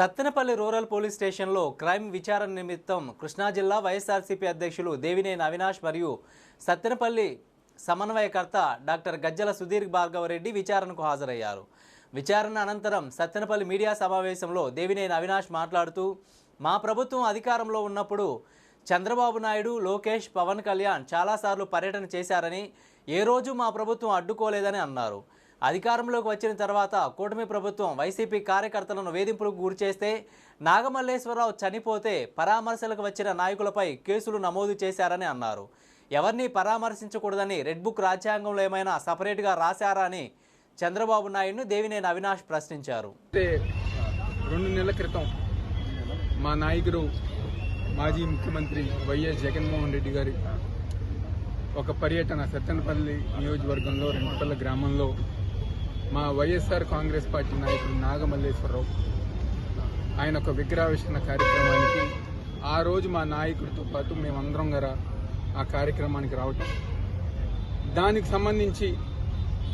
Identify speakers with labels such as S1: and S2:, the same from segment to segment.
S1: Sattenapalli rural police స్టేషన్లో crime విచారణ నిమిత్తం కృష్ణా జిల్లా వైఎస్ఆర్సీపీ అధ్యక్షులు దేవినేని అవినాష్ మరియు సత్తెనపల్లి సమన్వయకర్త డాక్టర్ గజ్జల సుధీర్ భార్గవరెడ్డి విచారణకు హాజరయ్యారు. విచారణ అనంతరం సత్తెనపల్లి మీడియా సమావేశంలో దేవినేని అవినాష్ మాట్లాడుతూ మా ప్రభుత్వం అధికారంలో ఉన్నప్పుడు చంద్రబాబు నాయుడు లోకేష్ పవన్ కళ్యాణ్ చాలాసార్లు పర్యటన చేశారని ఏ రోజు మా ప్రభుత్వం అడ్డుకోలేదని అన్నారు. అధికారంలోకి వచ్చిన తర్వాత కూటమి ప్రభుత్వం వైసీపీ కార్యకర్తలను వేధింపులకు గురిచేస్తే నాగమల్లేశ్వరరావు చనిపోతే పరామర్శలకు వచ్చిన నాయకులపై కేసులు నమోదు చేశారని అన్నారు. ఎవరిని పరామర్శించకూడదని రెడ్ బుక్ రాజ్యాంగంలో ఏమైనా సపరేట్గా రాశారా అని చంద్రబాబు నాయుడును దేవినేని అవినాష్ ప్రశ్నించారు.
S2: రెండు నెలల క్రితం మా నాయకుడు మాజీ ముఖ్యమంత్రి వైఎస్ జగన్మోహన్ రెడ్డి గారి ఒక పర్యటన సత్తెనపల్లి నియోజకవర్గంలో రెండుపల్లి గ్రామంలో మా వైఎస్ఆర్ కాంగ్రెస్ పార్టీ నాయకుడు నాగమల్లేశ్వరరావు ఆయన ఒక విగ్రహావిష్కరణ కార్యక్రమానికి ఆ రోజు మా నాయకుడితో పాటు మేమందరం గారా ఆ కార్యక్రమానికి రావటం. దానికి సంబంధించి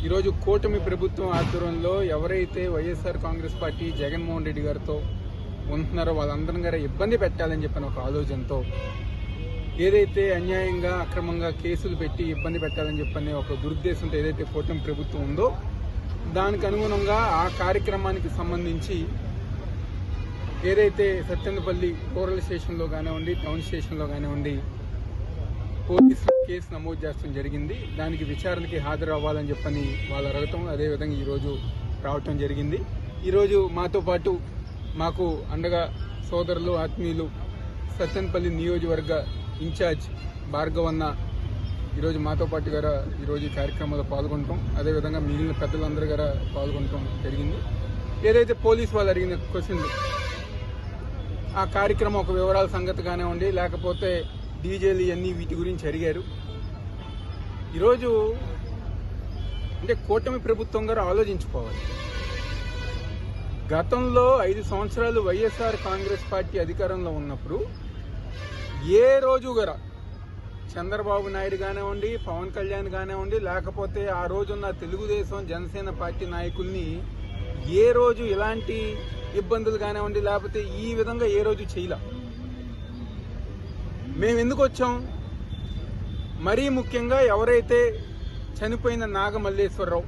S2: ఈరోజు కూటమి ప్రభుత్వం ఆధ్వర్యంలో ఎవరైతే YSR Congress party Jaganmohan Reddy గారితో ఉంటున్నారో వాళ్ళందరం గారా ఇబ్బంది పెట్టాలని చెప్పిన ఒక ఆలోచనతో ఏదైతే అన్యాయంగా అక్రమంగా కేసులు పెట్టి ఇబ్బంది పెట్టాలని చెప్పని ఒక దురుద్దేశంతో ఏదైతే కూటమి ప్రభుత్వం ఉందో దానికి అనుగుణంగా ఆ కార్యక్రమానికి సంబంధించి ఏదైతే సత్యనపల్లి రూరల్ స్టేషన్లో కానివ్వండి టౌన్ స్టేషన్లో కానివ్వండి పోలీసులు కేసు నమోదు చేస్తాం జరిగింది. దానికి విచారణకి హాజరు అవ్వాలని చెప్పని వాళ్ళు అడగటం అదేవిధంగా ఈరోజు రావటం జరిగింది. ఈరోజు మాతో పాటు మాకు అండగా సోదరులు ఆత్మీయులు సత్తెనపల్లి నియోజకవర్గ ఇన్ఛార్జ్ భార్గవన్న ఈరోజు మాతో పాటు గారా ఈరోజు ఈ కార్యక్రమంలో పాల్గొనటం అదేవిధంగా మిగిలిన పెద్దలందరూ గారా పాల్గొనటం జరిగింది. ఏదైతే పోలీస్ వాళ్ళు అడిగిన క్వశ్చన్లు ఆ కార్యక్రమం ఒక వివరాల సంగతి కానివ్వండి లేకపోతే డీజేలు ఇవన్నీ వీటి గురించి అడిగారు. ఈరోజు అంటే కూటమి ప్రభుత్వం గారు ఆలోచించుకోవాలి. గతంలో ఐదు సంవత్సరాలు వైఎస్ఆర్ కాంగ్రెస్ పార్టీ అధికారంలో ఉన్నప్పుడు ఏ రోజు గారా చంద్రబాబు నాయుడు కానివ్వండి పవన్ కళ్యాణ్ కానివ్వండి లేకపోతే ఆ రోజున్న తెలుగుదేశం జనసేన పార్టీ నాయకుల్ని ఏ రోజు ఇలాంటి ఇబ్బందులు కానివ్వండి లేకపోతే ఈ విధంగా ఏ రోజు చేయలే. మేము ఎందుకు వచ్చాం? మరీ ముఖ్యంగా ఎవరైతే చనిపోయిన నాగమల్లేశ్వరరావు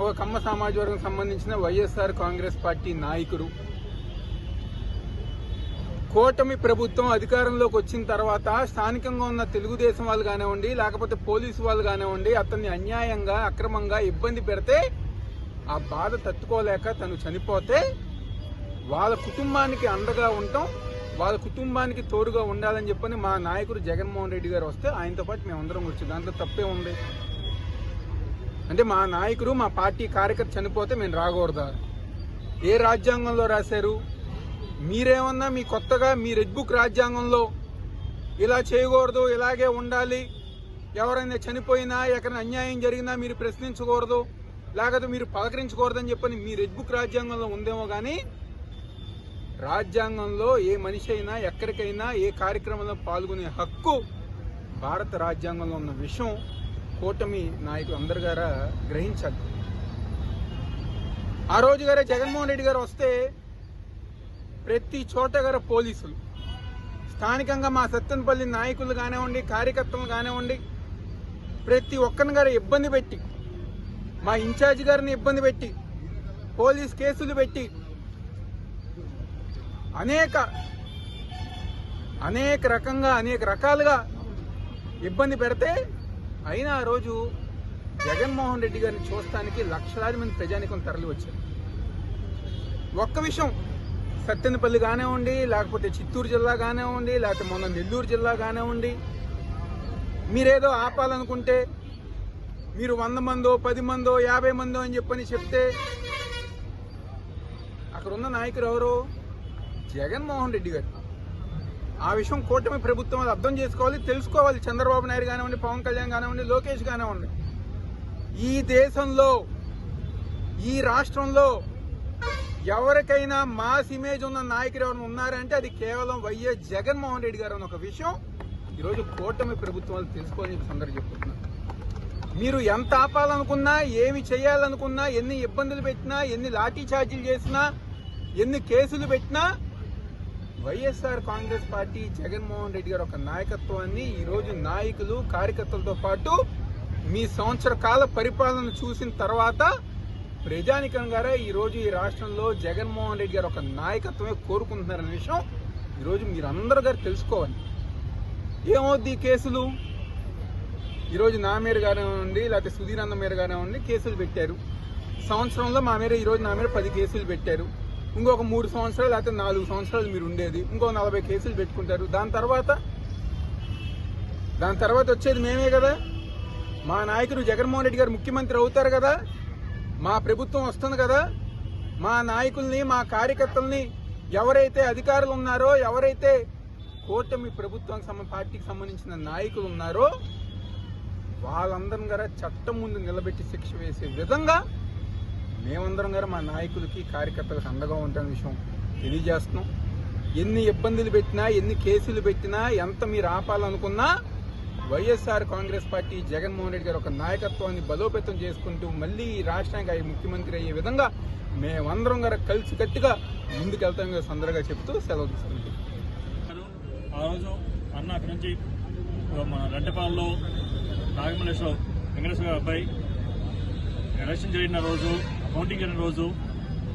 S2: ఒక కమ్మ సమాజవర్గం సంబంధించిన వైఎస్ఆర్ కాంగ్రెస్ పార్టీ నాయకుడు కూటమి ప్రభుత్వం అధికారంలోకి వచ్చిన తర్వాత స్థానికంగా ఉన్న తెలుగుదేశం వాళ్ళు కానివ్వండి లేకపోతే పోలీసు వాళ్ళు కానివ్వండి అతన్ని అన్యాయంగా అక్రమంగా ఇబ్బంది పెడితే ఆ బాధ తట్టుకోలేక తను చనిపోతే వాళ్ళ కుటుంబానికి అండగా ఉండటం వాళ్ళ కుటుంబానికి తోడుగా ఉండాలని చెప్పని మా నాయకుడు జగన్మోహన్ రెడ్డి గారు వస్తే ఆయనతో పాటు మేమందరం వచ్చి దాంట్లో తప్పే ఉంది. అంటే మా నాయకుడు మా పార్టీ కార్యకర్త చనిపోతే మేము రాకూడదా? ఏ రాజ్యాంగంలో రాశారు? మీరేమన్నా మీ కొత్తగా మీ రెడ్ బుక్ రాజ్యాంగంలో ఇలా చేయకూడదు ఇలాగే ఉండాలి ఎవరైనా చనిపోయినా ఎక్కడైనా అన్యాయం జరిగినా మీరు ప్రశ్నించకూడదు లేకపోతే మీరు పలకరించకూడదని చెప్పని మీ రెడ్ బుక్ రాజ్యాంగంలో ఉందేమో కానీ రాజ్యాంగంలో ఏ మనిషి అయినా ఎక్కడికైనా ఏ కార్యక్రమంలో పాల్గొనే హక్కు భారత రాజ్యాంగంలో ఉన్న విషయం కూటమి నాయకులు అందరి గారా గ్రహించాలి. ఆ రోజు గారే జగన్మోహన్ రెడ్డి గారు వస్తే ప్రతి చోట గల పోలీసులు. స్థానికంగా మా సత్తెనపల్లి నాయకులు కానివ్వండి కార్యకర్తలు కానివ్వండి ప్రతి ఒక్కరిని గారు ఇబ్బంది పెట్టి మా ఇన్ఛార్జ్ గారిని ఇబ్బంది పెట్టి పోలీస్ కేసులు పెట్టి అనేక అనేక రకంగా అనేక రకాలుగా ఇబ్బంది పెడితే అయినా ఆ రోజు జగన్మోహన్ రెడ్డి గారిని చూస్తానికి లక్షలాది మంది ప్రజానికం తరలి వచ్చారు ఒక్క విషయం సత్తెనపల్లి కానివ్వండి లేకపోతే చిత్తూరు జిల్లా కానివ్వండి లేకపోతే మొన్న నెల్లూరు జిల్లా కానివ్వండి మీరేదో ఆపాలనుకుంటే మీరు వంద మందో పది మందో యాభై మందో అని చెప్పని చెప్తే అక్కడ ఉన్న నాయకులు ఎవరు? జగన్మోహన్ రెడ్డి గారు. ఆ విషయం కూటమి ప్రభుత్వం అది అర్థం చేసుకోవాలి తెలుసుకోవాలి. చంద్రబాబు నాయుడు కానివ్వండి పవన్ కళ్యాణ్ కానివ్వండి లోకేష్ కానివ్వండి. ఈ దేశంలో ఈ రాష్ట్రంలో ఎవరికైనా మాస్ ఇమేజ్ ఉన్న నాయకులు ఎవరైనా ఉన్నారంటే అది కేవలం వైఎస్ జగన్మోహన్ రెడ్డి గారు అన్న ఒక విషయం. ఈరోజు కూటమి ప్రభుత్వాలు తెలుసుకోవాలని చెప్పి అందరూ మీరు ఎంత ఆపాలనుకున్నా ఏమి చేయాలనుకున్నా ఎన్ని ఇబ్బందులు పెట్టినా ఎన్ని లాఠీ ఛార్జీలు చేసినా ఎన్ని కేసులు పెట్టినా YSR Congress party Jaganmohan Reddy garu ఒక నాయకత్వాన్ని ఈరోజు నాయకులు కార్యకర్తలతో పాటు మీ సంవత్సర కాల పరిపాలన చూసిన తర్వాత ప్రజానికం గారే ఈరోజు ఈ రాష్ట్రంలో జగన్మోహన్ రెడ్డి గారు ఒక నాయకత్వమే కోరుకుంటున్నారనే విషయం ఈరోజు మీరందరూ గారు తెలుసుకోవాలి. ఏమవుద్ది ఈ కేసులు? ఈరోజు నా మీద కానివ్వండి లేకపోతే సుధీర్ అన్న మీద కానివ్వండి కేసులు పెట్టారు. సంవత్సరంలో మా మీద ఈరోజు నా మీద పది కేసులు పెట్టారు. ఇంకొక మూడు సంవత్సరాలు లేకపోతే నాలుగు సంవత్సరాలు మీరు ఉండేది. ఇంకో నలభై కేసులు పెట్టుకుంటారు. దాని తర్వాత దాని తర్వాత వచ్చేది మేమే కదా. మా నాయకుడు జగన్మోహన్ రెడ్డి గారు ముఖ్యమంత్రి అవుతారు కదా. మా ప్రభుత్వం వస్తుంది కదా? మా నాయకుల్ని మా కార్యకర్తల్ని ఎవరైతే అధికారులు ఉన్నారో ఎవరైతే కూటమి ప్రభుత్వానికి సంబంధ పార్టీకి సంబంధించిన నాయకులు ఉన్నారో వాళ్ళందరం గారా చట్టం ముందు నిలబెట్టి శిక్ష వేసే విధంగా మేమందరం గారు మా నాయకులకి కార్యకర్తలకు అండగా ఉంటాం విషయం తెలియజేస్తున్నాం. ఎన్ని ఇబ్బందులు పెట్టినా ఎన్ని కేసులు పెట్టినా ఎంత మీరు ఆపాలనుకున్నా వైఎస్ఆర్ కాంగ్రెస్ పార్టీ జగన్మోహన్ రెడ్డి గారు ఒక నాయకత్వాన్ని బలోపేతం చేసుకుంటూ మళ్ళీ రాష్ట్రానికి ముఖ్యమంత్రి అయ్యే విధంగా మేమందరం గారు కలిసి గట్టిగా ముందుకెళ్తాం సందర్గా చెప్తూ సెలవు తీసుకుంటాం
S3: ఆ రోజు అన్న అక్కడి నుంచి మన రెంటపాలలో నాగమల్లేశ్వర వెంకటేశ్వర అబ్బాయి ఎలక్షన్ జరిగిన రోజు కౌంటింగ్ జరిగిన రోజు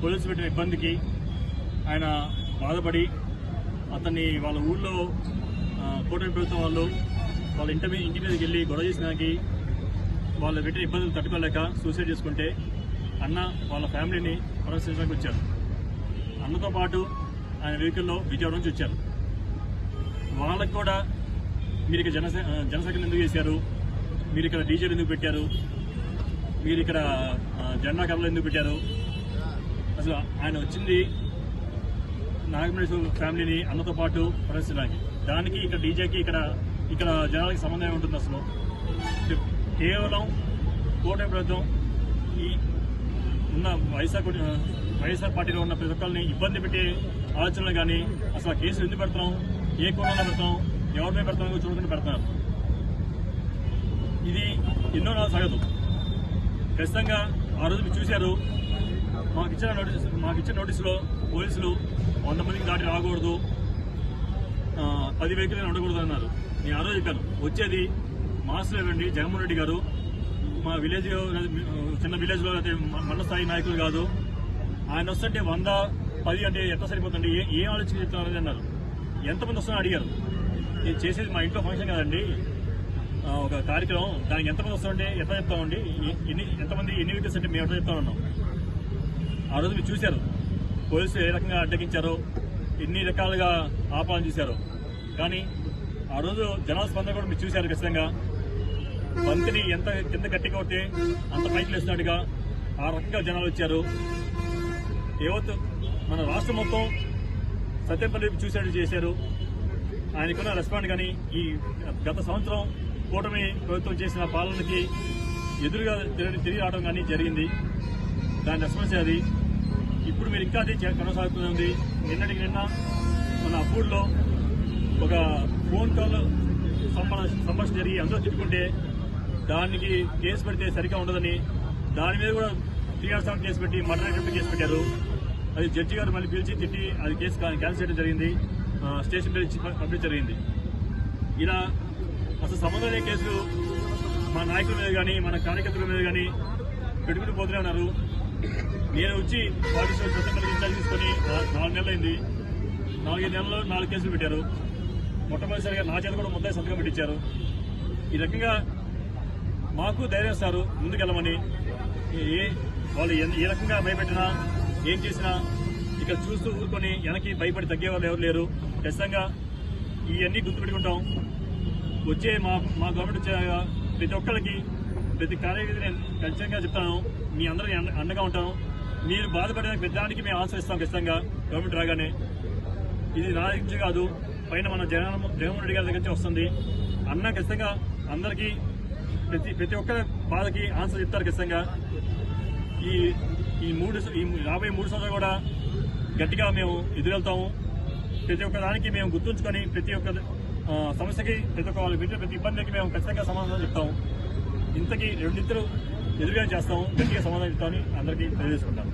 S3: పోలీసు పెట్టిన ఇబ్బందికి ఆయన బాధపడి అతన్ని వాళ్ళ ఊళ్ళో కూటమి ప్రభుత్వం వాళ్ళు వాళ్ళ ఇంటి మీద ఇంటి మీదకి వెళ్ళి గొడవ చేసినాకి వాళ్ళ పెట్టిన ఇబ్బందులు తట్టుకోలేక సూసైడ్ చేసుకుంటే అన్న వాళ్ళ ఫ్యామిలీని పరామర్శించడానికి వచ్చారు. అన్నతో పాటు ఆయన వెహికల్లో విజయవాడ నుంచి వచ్చారు. వాళ్ళకి కూడా మీరు ఇక్కడ జనసే జనసంఖ్యను ఎందుకు చేశారు? మీరు ఇక్కడ డీజేలు ఎందుకు పెట్టారు? మీరు ఇక్కడ జెండా కళలు ఎందుకు పెట్టారు? అసలు ఆయన వచ్చింది నాగమేశ్వర ఫ్యామిలీని అన్నతో పాటు ప్రదర్శించడానికి దానికి ఇక్కడ డీజేకి ఇక్కడ ఇక్కడ జనాలకి సంబంధం ఉంటుంది అసలు. కేవలం కూటమి ప్రభుత్వం ఈ ఉన్న వైఎస్ఆర్ వైఎస్ఆర్ పార్టీలో ఉన్న ప్రతి ఒక్కరిని ఇబ్బంది పెట్టే ఆలోచనలు కానీ అసలు ఆ కేసులు ఎందుకు పెడతాం? ఏ కోణంలో పెడతాం? ఎవరిపై పెడతాం? చూడకుండా పెడతారు? ఇది ఎన్నో నాలుగు సాగదు. ఖచ్చితంగా ఆ రోజు మీరు చూశారు మాకు ఇచ్చిన నోటీస్ మాకు ఇచ్చిన నోటీసులో పోలీసులు వంద మందికి దాటి రాకూడదు. పది వెహికల్ ఉండకూడదు అన్నారు నేను ఆ రోజు చెప్పాను వచ్చేది మాస్టర్ ఇవ్వండి జగన్మోహన్ రెడ్డి గారు. మా విలేజ్ చిన్న విలేజ్లో అయితే మ- మండల స్థాయి నాయకులు కాదు. ఆయన వస్తుంటే వంద పది అంటే ఎంత సరిపోతుంది ఏ ఏం ఆలోచన చెప్తున్నారని అన్నారు. ఎంతమంది వస్తున్నారో అడిగారు. నేను చేసేది మా ఇంట్లో ఫంక్షన్ కదండి. ఒక కార్యక్రమం. దానికి ఎంతమంది వస్తుందంటే ఎంత చెప్తామండి? ఎన్ని ఎంతమంది ఎన్ని వెహికల్స్ అంటే మేము ఎట్లా చెప్తా ఉన్నాం. ఆ రోజు మీరు చూశారు. పోలీసులు ఏ రకంగా అడ్డగించారో ఎన్ని రకాలుగా ఆపాలని చూశారు. కానీ ఆ రోజు జనాల స్పందన కూడా మీరు చూశారు ఖచ్చితంగా. బంతిని ఎంత కింద గట్టి కొడితే అంత పైకి లేస్తున్నట్టుగా ఆ రకంగా జనాలు వచ్చారు. ఏవత్తు మన రాష్ట్రం మొత్తం సత్యంపల్లి చూసేట్టు చేశారు. ఆయనకున్న రెస్పాండ్ కానీ ఈ గత సంవత్సరం కూటమి ప్రభుత్వం చేసిన పాలనకి ఎదురుగా తిరిగి తిరిగి రావడం కానీ జరిగింది. దాని రెస్పాన్స్ అది. ఇప్పుడు మీరు ఇంకా అది కొనసాగుతుంది నిన్నటికి నిన్న మన అప్పూర్లో ఒక ఫోన్ కాల్ సంభాషణ జరిగి అందరూ తిట్టుకుంటే దానికి కేసు పెడితే సరిగా ఉండదని దాని మీద కూడా త్రీ ఆర్ సెవెన్ కేసు పెట్టి మర్డర్ అటెంప్ట్ కేసు పెట్టారు. అది జడ్జి గారు మళ్ళీ పిలిచి తిట్టి అది కేసు క్యాన్సిల్ చేయడం జరిగింది. స్టేషన్ పిలిచి పంపించడం జరిగింది. ఇలా అసలు సంబంధం లేని కేసులు మన నాయకుల మీద కానీ మన కార్యకర్తల మీద కానీ పెట్టుకుని పోతూనే ఉన్నారు. నేను వచ్చి పార్టీ స్వతంత్ర ఇన్ఛార్జ్ తీసుకొని నాలుగు నెలలైంది. నాలుగైదు నెలల్లో నాలుగు కేసులు పెట్టారు. మొట్టమొదటిసారిగా నా చేత కూడా ముద్దాయి సంతకం పెట్టించారు. ఈ రకంగా మాకు ధైర్యం ఇస్తారు ముందుకెళ్ళమని. ఏ వాళ్ళు ఏ రకంగా భయపెట్టినా ఏం చేసినా ఇక్కడ చూస్తూ ఊరుకొని వెనక్కి భయపడి తగ్గేవాళ్ళు ఎవరు లేరు. ఖచ్చితంగా ఇవన్నీ గుర్తుపెట్టుకుంటాం. వచ్చే మా మా గవర్నమెంట్ వచ్చాక ప్రతి ఒక్కరికి ప్రతి కార్యకర్త నేను ఖచ్చితంగా చెప్తాను. మీ అందరికీ అండగా ఉంటాం. మీరు బాధపడిన పెద్దానికి మేము ఆశ్రయిస్తాం ఖచ్చితంగా గవర్నమెంట్ రాగానే. ఇది నా ఇచ్చి కాదు. పైన మన జగన్ జగన్మోహన్ రెడ్డి గారి దగ్గర నుంచి వస్తుంది. అన్న ఖచ్చితంగా అందరికీ ప్రతి ప్రతి ఒక్కరి బాధకి ఆన్సర్ చెప్తారు ఖచ్చితంగా. ఈ ఈ మూడు ఈ రాబోయే మూడు సంవత్సరాలు కూడా గట్టిగా మేము ఎదురెళ్తాము. ప్రతి ఒక్క దానికి మేము గుర్తుంచుకొని ప్రతి ఒక్క సమస్యకి ప్రతి ఒక్క వాళ్ళు పెట్టిన ప్రతి ఇబ్బందికి మేము ఖచ్చితంగా సమాధానం చెప్తాము. ఇంతకీ రెండిద్దరు ఎదురుగా చేస్తాము. గట్టిగా సమాధానం చెప్తామని అందరికీ తెలియజేసుకుంటాము